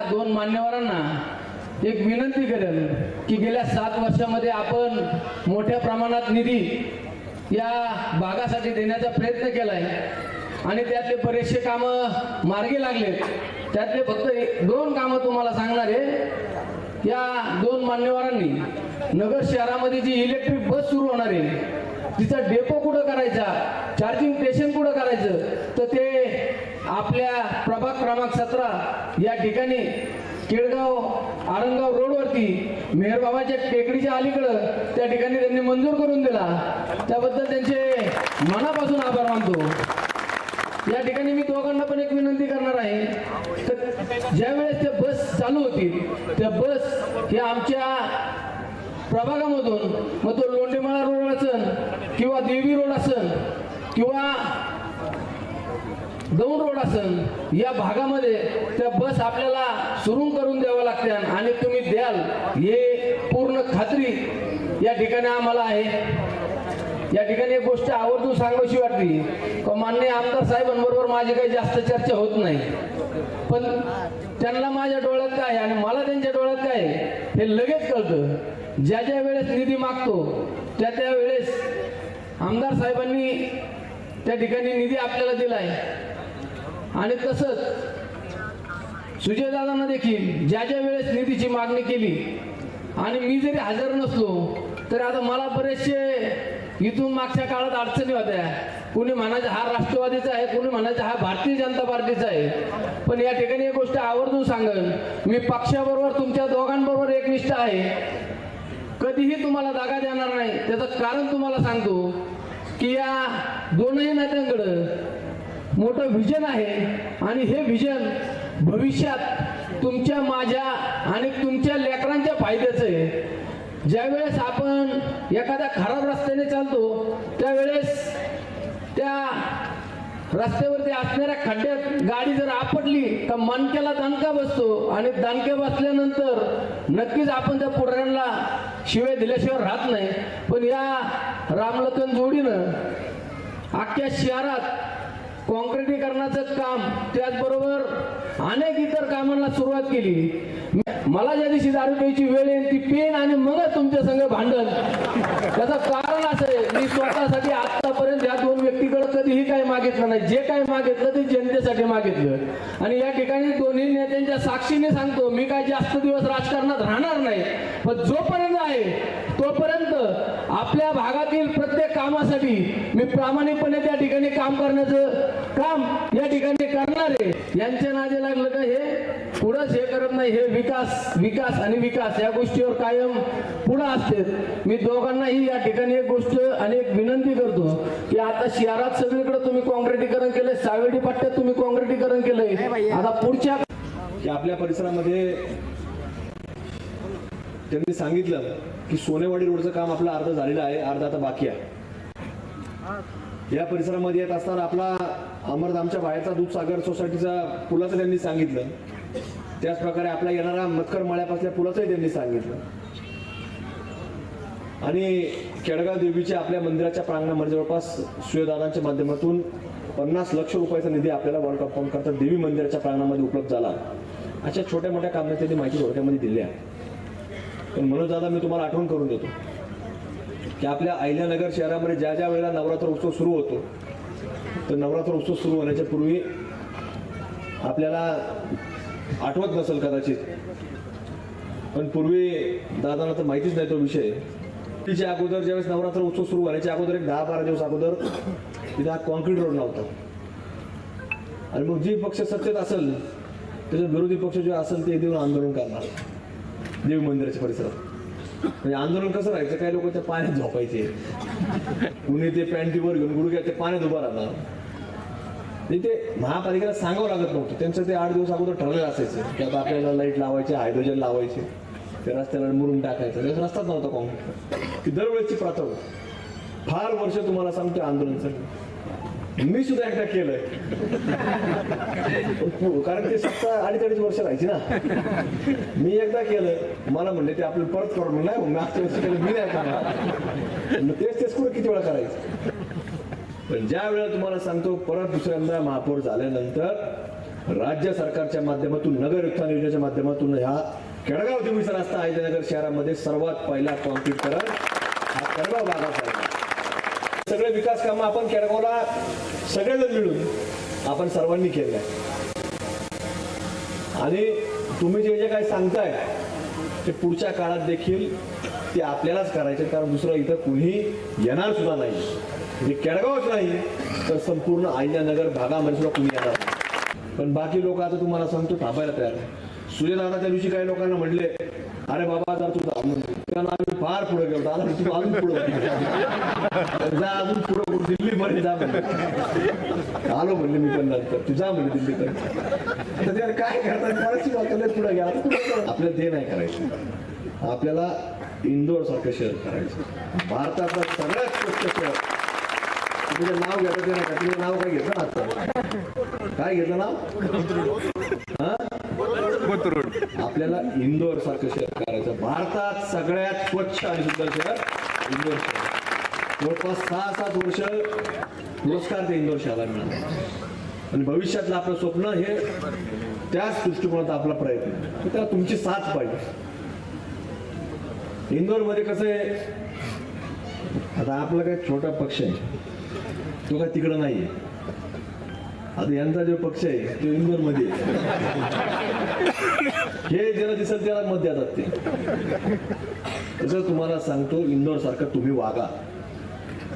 दोन मान्यवरांना एक विनंती करेल की गेल्या सात वर्षामध्ये आपण मोठ्या प्रमाणात निधी या भागासाठी देण्याचा प्रयत्न केलाय. आणि त्यातले बरेचसे कामं मार्गी लागलेत. त्यातले फक्त दोन कामं तुम्हाला सांगणार आहे. या दोन मान्यवरांनी नगर शहरामध्ये जी इलेक्ट्रिक बस सुरू होणार आहे तिचा डेपो कुठं करायचा चार्जिंग स्टेशन कुठं करायचं तर ते आपल्या क्रमांक सतरा. या ठिकाणी केळगाव आरंगाव रोडवरती मेहरबाबाच्या टेकडीच्या अलीकडं त्या ठिकाणी त्यांनी मंजूर करून दिला. त्याबद्दल त्यांचे मनापासून आभार मानतो. या ठिकाणी मी दोघांना पण एक विनंती करणार आहे. तर ज्यावेळेस त्या बस चालू होती त्या बस हे आमच्या प्रभागामधून मग तो लोंडेमाळा रोड असन किंवा देवी रोड असन किंवा दौंड रोड असन या भागामध्ये त्या बस आपल्याला सुरू करून द्याव्या लागत्या आणि तुम्ही द्याल हे पूर्ण खात्री या ठिकाणी आम्हाला आहे. या ठिकाणी एक गोष्ट आवर्जून सांगावीशी वाटली का मान्य आमदार साहेबांबरोबर माझी काही जास्त चर्चा होत नाही. पण त्यांना माझ्या डोळ्यात काय आहे आणि मला त्यांच्या डोळ्यात काय आहे, हे लगेच कळतं. ज्या ज्या वेळेस निधी मागतो त्या त्या वेळेस आमदार साहेबांनी त्या ठिकाणी निधी आपल्याला दिलाय. आणि तसंच सुजयदादांना देखील ज्या ज्या वेळेस निधीची मागणी केली आणि मी जरी हजर नसलो तर आता मला बरेचसे इथून मागच्या काळात अडचणी होत्या. कुणी म्हणायचं हा राष्ट्रवादीचा आहे कुणी म्हणायचं हा भारतीय जनता पार्टीचा आहे. पण या ठिकाणी एक गोष्ट आवर्जून सांगेन मी पक्षाबरोबर तुमच्या दोघांबरोबर एकनिष्ठ आहे. कधीही तुम्हाला जागा देणार नाही. त्याचं कारण तुम्हाला सांगतो की या दोनही नेत्यांकडं मोठं विजन आहे. आणि हे विजन भविष्यात तुमच्या माझ्या आणि तुमच्या लेकरांच्या फायद्याचं आहे. ज्यावेळेस आपण एखाद्या खराब रस्त्याने चालतो त्यावेळेस त्या रस्त्यावरती असणाऱ्या खड्ड्यात गाडी जर आपटली तर मनक्याला दणका बसतो. आणि दणक्या बसल्यानंतर नक्कीच आपण त्या पुढाऱ्यांना शिवाय दिल्याशिवाय राहत नाही. पण या रामलखन जोडीनं अख्ख्या शहरात काँक्रिटीकरणाचं काम त्याचबरोबर अनेक इतर कामांना सुरुवात केली. मला ज्या दिवशी दारू प्यायची वेळ येईल ती पेन आणि मगच तुमच्या संग भांडण. त्याचं कारण असं आहे मी स्वतःसाठी आतापर्यंत या दोन व्यक्तीकडे कधीही काय मागितलं नाही. जे काय मागितलं ते जनतेसाठी मागितलं. आणि या ठिकाणी दोन्ही नेत्यांच्या साक्षीने सांगतो मी काय जास्त दिवस राजकारणात राहणार नाही पण जोपर्यंत आहे तोपर्यंत आपल्या भागातील प्रत्येक कामासाठी मी प्रामाणिकपणे त्या ठिकाणी काम करण्याचं काम या ठिकाणी करणार आहे. यांच्या नादी लागलं का हे पुढंच हे करत नाही. हे विकास विकास आणि विकास या गोष्टीवर कायम पुढं असते. मी दोघांनाही या ठिकाणी एक गोष्ट आणि एक विनंती करतो की आता शहरात सगळीकडे तुम्ही काँक्रिटीकरण केलंय सावेडी पट्ट्यात तुम्ही काँक्रिटीकरण केलंय. आता पुढच्या की आपल्या परिसरामध्ये त्यांनी सांगितलं की सोनेवाडी रोडचं काम आपलं अर्ध झालेलं आहे अर्ध आता बाकी आहे. या परिसरामध्ये येत असताना आपला अमरधामच्या बाहेरचा दूधसागर सोसायटीचा पुलाचं त्यांनी सांगितलं. त्याच प्रकारे आपला येणारा मतकर मळ्यापासल्या पुलाचंही त्यांनी सांगितलं. आणि केडगाव देवीच्या आपल्या मंदिराच्या प्रांगणामध्ये जवळपास सूर्यदादांच्या माध्यमातून पन्नास लक्ष रुपयाचा निधी आपल्याला वर्ल्ड कप करता देवी मंदिराच्या प्रांगणामध्ये उपलब्ध झाला. अशा छोट्या मोठ्या कामांची त्यांनी माहिती थोडक्यामध्ये दिली आहे पण म्हणून दादा मी तुम्हाला आठवण करून देतो की आपल्या अहिल्यानगर शहरामध्ये ज्या ज्या वेळेला नवरात्र उत्सव सुरू होतो तर नवरात्र उत्सव सुरू होण्याच्या पूर्वी आपल्याला आठवत नसेल कदाचित. पण पूर्वी दादांना तर माहितीच नाही तो विषय. तिच्या अगोदर ज्यावेळेस नवरात्र उत्सव सुरू होण्याच्या अगोदर एक दहा बारा दिवस अगोदर तिथे हा कॉन्क्रीट रोड नव्हता आणि मग जी पक्ष सत्तेत असेल त्याचा विरोधी पक्ष जे असेल ते देऊन आंदोलन करणार. देवी मंदिराच्या परिसरात. म्हणजे आंदोलन कसं राहायचं? काही लोक त्या पाण्यात झोपायचे. कुणी ते पॅन्टीवर घेऊन गुडघ्या ते पाण्यात उभं राहणार. ते महापालिकेला सांगावं लागत नव्हतं. त्यांचं ते आठ दिवस अगोदर ठरलेलं असायचं की आता आपल्याला लाइट लावायचे हायड्रोजन लावायचे. ते रस्त्याला मुरून टाकायचं. त्याचा रस्ताच नव्हता कॉन्क्रीट ती दरवेळेसची प्रथा फार वर्ष तुम्हाला सांगतो आंदोलन चाललं मी सुद्धा एकदा केलंय. कारण ते सत्ता अडीच अडीच वर्ष राहायची ना. मी एकदा केलं मला म्हणले ते आपलं परत करून नाही मग मागच्या वर्षी केलं मी नाही करणार तेच तेच कुठं किती वेळा करायचं? पण ज्या वेळेला तुम्हाला सांगतो परत दुसऱ्यांदा महापौर झाल्यानंतर राज्य सरकारच्या माध्यमातून नगर उत्थान योजनेच्या माध्यमातून ह्या केडगाव देवीचा रस्ता अहिल्यानगर शहरामध्ये सर्वात पहिला कॉन्क्रीटकरण हा केडगाव भागाचा आहे. सगळे विकास कामं आपण केडगावला सगळेजण मिळून आपण सर्वांनी केले. आणि तुम्ही जे जे काही सांगताय ते पुढच्या काळात देखील ते आपल्यालाच करायचे कारण दुसरं इथं कुणी येणार सुद्धा नाही. म्हणजे केडगावच नाही तर संपूर्ण आयनानगर भागामध्ये सुद्धा कुणी येणार पण बाकी लोक आता तुम्हाला सांगतो थांबायला तयार आहे सूर्यदादा दिवशी काही लोकांना म्हणले अरे बाबा जर तू थांबून कारण आम्ही फार पुढे गेलो. आता तू अजून पुढे जा अजून पुढे दिल्ली पर्यंत जा म्हणले. आलो म्हणले मी पण नंतर. तू जा म्हणले दिल्लीपर्यंत तर त्याला काय करतात? बरेचशी लोकांना पुढे घ्या. आपल्याला ते नाही करायचं. आपल्याला इंदोर सारखं शहर करायचं. भारतातलं सगळ्यात स्वच्छ शहर तुझं नाव घ्यायचं ते नाही का? तुझं नाव काय घेतलं ना आता? काय घेतलं नाव? हा? आपल्याला इंदोर सारखं शहर करायचं. भारतात सगळ्यात स्वच्छ आणि सुंदर शहर इंदोर शहर जवळपास सहा सात वर्ष पुरस्कार ते इंदोर शहराला मिळाले. आणि भविष्यातलं आपलं स्वप्न हे त्याच दृष्टिकोनात आपला प्रयत्न. त्या त्याला तुमची साथ पाहिजे. इंदोरमध्ये कसं आहे आता आपला काय छोटा पक्ष आहे. तो काय तिकडं नाही आहे आता यांचा जो पक्ष आहे तो इंदोरमध्ये मध्ये हे ज्याला दिसेल त्याला मत देतात ते. तसं तुम्हाला सांगतो इंदोर सारखं तुम्ही वागा.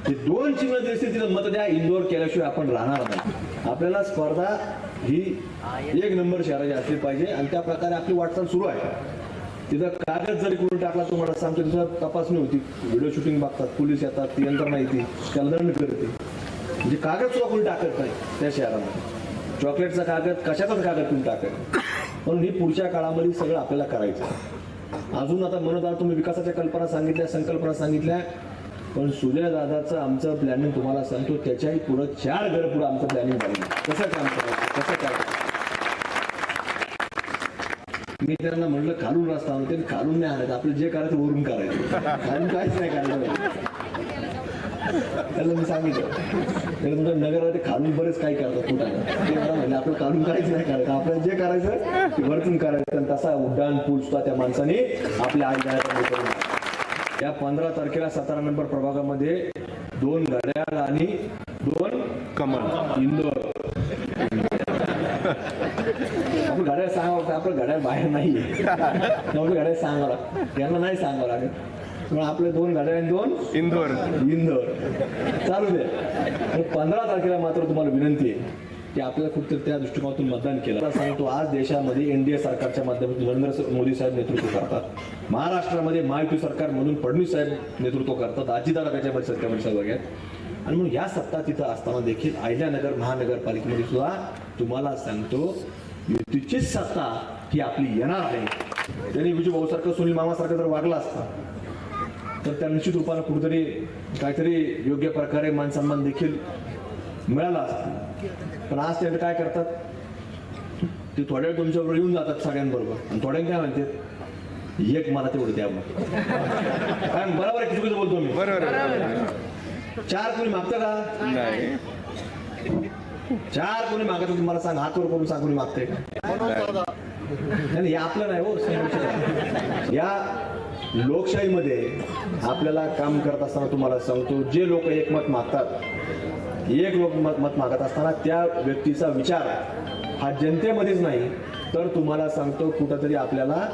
ते दोन चिन्ह दिसते तिथं मत द्या इंदोर केल्याशिवाय आपण राहणार नाही. आपल्याला स्पर्धा ही एक नंबर शहराची असली पाहिजे आणि त्या प्रकारे आपली वाटचाल सुरू आहे. तिथं कागद जरी करून टाकला तुम्हाला सांगतो तिथं तपासणी होती. व्हिडिओ शूटिंग बघतात पोलीस येतात ती यंत्रणा येते त्याला दंड करते. म्हणजे कागद सुद्धा कोणी टाकत नाही त्या शहरामध्ये. चॉकलेटचा कागद कशाचाच कागद तुम्ही टाकत म्हणून हे पुढच्या काळामध्ये सगळं आपल्याला करायचं अजून आता म्हणत आहात तुम्ही विकासाच्या कल्पना सांगितल्या संकल्पना सांगितल्या पण सूर्यदादाचं आमचं प्लॅनिंग तुम्हाला सांगतो त्याच्याही पुढं चार घर पुढं आमचं प्लॅनिंग झालं कसं काम करायचं? कसं काय मी त्यांना म्हटलं खालून रस्ता म्हणते खालून नाही आणायचं आपलं जे करायचं वरून करायचं. खालून काहीच नाही करायचं. त्याला मी सांगितलं. त्याला तुमच्या नगरामध्ये कानून बरेच काही करतात कुठं? ते मला म्हणले आपलं कानून काहीच नाही करायचं. आपल्याला जे करायचं ते वरतून करायचं. आणि तसा उड्डाण पूल सुद्धा त्या माणसाने आपल्या आई करून या पंधरा तारखेला सतरा नंबर प्रभागामध्ये दोन घड्याळ आणि दोन कमल इंदोर. आपण घड्याळ सांगावं लागतं. आपलं घड्याळ बाहेर नाही घड्याळ सांगावं लागतं. त्यांना नाही सांगावं लागेल आपले दोन घड्याळ दोन? इंदोर. इंदोर. चालू दे. पंधरा तारखेला मात्र तुम्हाला विनंती आहे की आपल्याला कुठेतरी त्या दृष्टिकोनातून मतदान केलं. सांगतो आज देशामध्ये एनडीए सरकारच्या माध्यमातून नरेंद्र मोदी साहेब नेतृत्व करतात. महाराष्ट्रामध्ये महायुती सरकार म्हणून फडणवीस साहेब नेतृत्व करतात. अजितदादा त्याच्यामध्ये सत्तेमध्ये सहभागी आहेत. आणि म्हणून या सत्ता तिथं असताना देखील अहिल्यानगर महानगरपालिकेमध्ये सुद्धा तुम्हाला सांगतो युतीचीच सत्ता ही आपली येणार आहे. त्यांनी विजू भाऊसारखं सुनील मामासारखं जर वागला असता तर त्या निश्चित रूपानं कुठेतरी काहीतरी योग्य प्रकारे मान सन्मान देखील मिळाला असता. पण आज ते काय करतात? ते थोड्या वेळ तुमच्याबरोबर येऊन जातात सगळ्यांबरोबर. आणि थोड्या काय म्हणतात एक मला तेवढं द्या मग. काय बरोबर आहे चुकीचं बोलतो मी. बरोबर. चार कोणी मागतं का? नाही. चार कोणी मागत? तुम्हाला सांग हात वर करून सांग कोणी मागतंय का? हे आपलं नाही हो. या लोकशाहीमध्ये आपल्याला काम करत असताना तुम्हाला सांगतो जे लोक एकमत मागतात एक लोक मत मत मागत असताना त्या व्यक्तीचा विचार हा जनतेमध्येच नाही तर तुम्हाला सांगतो कुठंतरी आपल्याला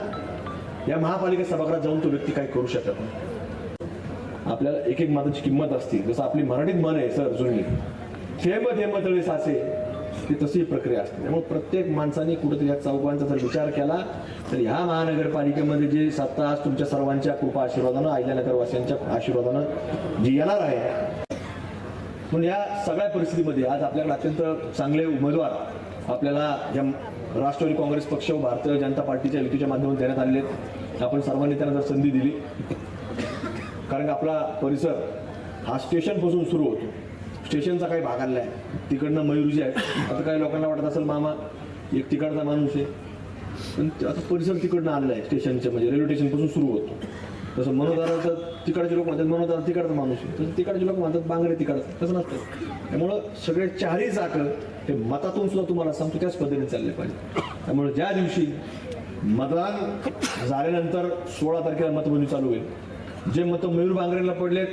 या महापालिका सभागृहात जाऊन तो व्यक्ती काही करू शकत नाही. आपल्याला एक एक मताची किंमत असते. जसं आपली मराठीत म्हण आहे सर जुनी. थेंब थेंब तळे साचे ती तशी प्रक्रिया असते. त्यामुळे प्रत्येक माणसाने कुठेतरी या चौकांचा जर विचार केला तर ह्या महानगरपालिकेमध्ये जी सत्ता आज तुमच्या सर्वांच्या कृपा आशीर्वादानं अहिल्यानगरवासियांच्या आशीर्वादानं जी येणार आहे. म्हणून या सगळ्या परिस्थितीमध्ये आज आपल्याकडे अत्यंत चांगले उमेदवार आपल्याला या राष्ट्रवादी काँग्रेस पक्ष व भारतीय जनता पार्टीच्या युतीच्या माध्यमातून देण्यात आलेले आहेत. आपण सर्वांनी त्यांना जर संधी दिली कारण का आपला परिसर हा स्टेशनपासून सुरू होतो. स्टेशनचा काही भाग आला आहे तिकडनं मयुरजी आहे. आता काही लोकांना वाटत असेल मामा एक तिकडचा माणूस आहे. पण ते आता परिसर तिकडनं आलेला आहे स्टेशनच्या म्हणजे रेल्वे स्टेशनपासून सुरू होतो. तसं मनोदाराचं तिकडचे लोक म्हणतात मनोदार तिकडचा माणूस आहे. तसं तिकडचे लोक म्हणतात बांगडे तिकडचं. तसं नसतं. त्यामुळं सगळे चारही चाकं हे मतातून सुद्धा तुम्हाला सांगतो त्याच पद्धतीने चालले पाहिजे. त्यामुळे ज्या दिवशी मतदान झाल्यानंतर सोळा तारखेला मतमोजणी चालू होईल. जे मतं मयूर बांगरेला पडलेत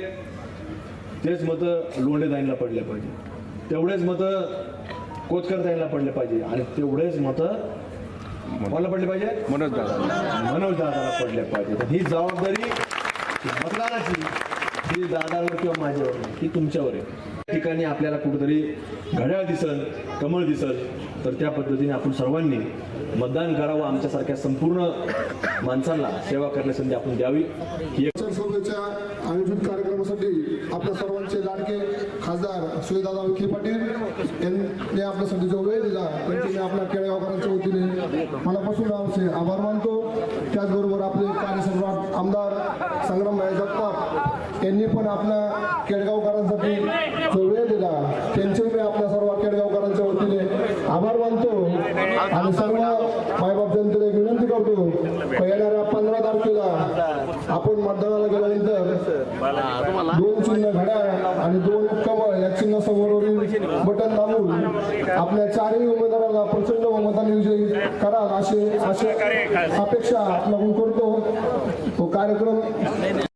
तेच मतं लोंढे दाईंना पडले पाहिजे. तेवढेच मतं कोतकर दाईंना पडले पाहिजे. आणि तेवढेच मतं कोणाला पडले पाहिजे? मनोज मनोज दादाला पडले पाहिजे. तर ही जबाबदारी मतदानाची ही दादावर किंवा माझ्यावर नाही ही तुमच्यावर आहे. या ठिकाणी आपल्याला कुठेतरी घड्याळ दिसल कमळ दिसल तर त्या पद्धतीने आपण सर्वांनी मतदान करावं आमच्यासारख्या संपूर्ण माणसांना सेवा करण्याची संधी आपण द्यावी. ही आयोजित कार्यक्रमासाठी आपल्या सर्वांचे लाडके खासदार सुरेदादा विखे पाटील यांनी आपल्यासाठी जो वेळ दिला. त्यांची मी आपल्या केळेगावकरांच्या वतीने मनापासून आमचे आभार मानतो. त्याचबरोबर आपले कार्यसम्राट आमदार संग्रामभाई जगताप यांनी पण आपल्या केळगावकरांसाठी जो वेळ दिला त्यांचे मी आपल्या सर्व केळगावकरांच्या वतीने आभार मानतो. आणि सर्व मायबाप जनतेला एक विनंती करतो की येणाऱ्या पंधरा तारखेला आपण मतदानाला गेल्यानंतर दोन चिन्ह घड्याळ आणि दोन कमळ या चिन्ह समोरील बटन दाबून आपल्या चारही उमेदवाराला प्रचंड बहुमताने विजयी कराल असे असे अपेक्षा आपल्याकडून करतो. तो कार्यक्रम